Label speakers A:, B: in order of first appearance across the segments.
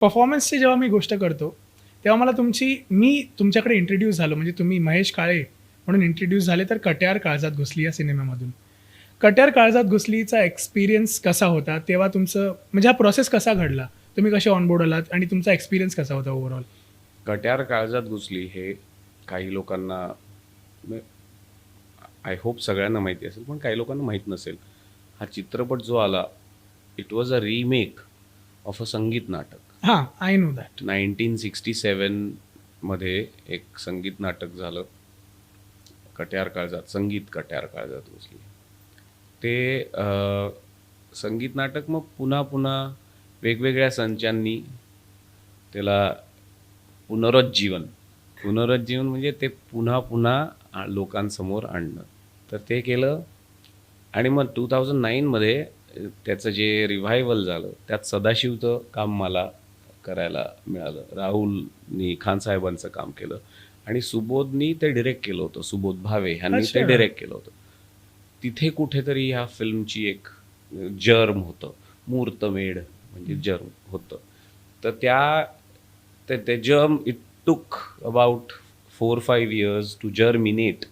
A: परफॉर्मन्सची जेव्हा मी गोष्ट करतो तेव्हा मला तुमची मी तुमच्याकडे इंट्रोड्यूस झालो. म्हणजे तुम्ही महेश काळे म्हणून इंट्रोड्यूस झाले तर कट्यार काळजात घुसली या सिनेमामधून. कट्यार काळजात घुसलीचा एक्सपिरियन्स कसा होता? तेव्हा तुमचं म्हणजे हा प्रोसेस कसा घडला? तुम्ही कसे ऑनबोर्ड आलात? आणि तुमचा एक्सपिरियन्स कसा होता ओव्हरऑल
B: कट्यार काळजात घुसली हे काही लोकांना आय होप सगळ्यांना माहिती असेल पण काही लोकांना माहीत नसेल. हा चित्रपट जो आला it was a remake of a sangeet natak.
A: हां I know that
B: nineteen sixty सेवनमध्ये एक संगीत नाटक झालं. कट्यार काळजात संगीत कट्यार काळजात घुसली ते संगीत नाटक मग पुन्हा पुन्हा वेगवेगळ्या संचांनी त्याला पुनरुज्जीवन पुनरुज्जीवन म्हणजे ते पुन्हा पुन्हा आ- लोकांसमोर आणणं. तर ते केलं आणि मग टू थाउजंड नाईनमध्ये त्याचं जे रिव्हायवल झालं त्यात सदाशिवचं काम मला करायला मिळालं. राहुलनी खानसाहेबांचं काम केलं आणि सुबोधनी ते डिरेक्ट केलं होतं. सुबोध भावे ह्यांनी ते. डिरेक्ट केलं होतं. तिथे कुठेतरी ह्या फिल्मची एक जर्म होतं. मूर्तमेढ म्हणजे जर्म होतं. तर त्या ते ते germ it took about four five years to germinate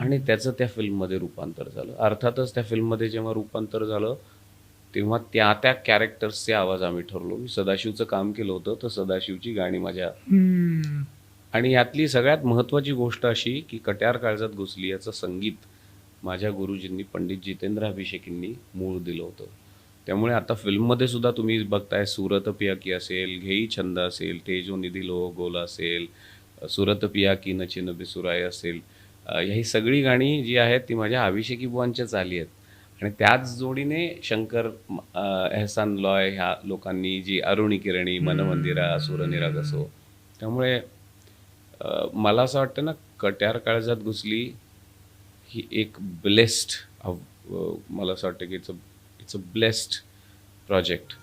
B: आणि त्याचं त्या फिल्ममध्ये रूपांतर झालं. अर्थातच त्या फिल्ममध्ये जेव्हा रूपांतर झालं तेव्हा त्या त्या कॅरेक्टर्सचे आवाज आम्ही ठरलो. मी सदाशिवचं काम केलं होतं तर सदाशिवची गाणी माझ्या आणि यातली सगळ्यात महत्त्वाची गोष्ट अशी की कट्यार काळजात घुसली याचं संगीत माझ्या गुरुजींनी पंडित जितेंद्र अभिषेकींनी मूळ दिलं होतं. त्यामुळे आता फिल्ममध्ये सुद्धा तुम्ही बघताय सुरत पियाकी असेल घेई छंद असेल तेजो निधी लो गोल असेल सुरत पियाकी नचिन बिसुराय असेल. अ, ही सगळी गाणी जी आहेत ती माझ्या अभिषेकी बुवांच्याच आली आहेत. आणि त्याच जोडीने शंकर एहसान लॉय ह्या लोकांनी जी अरुणी किरणी मनमंदिरा सुरनिरागसो त्यामुळे अ, मला असं वाटतं ना कट्यार काळजात घुसली ही एक ब्लेस्ड मला असं वाटतं की it's a it's a blessed project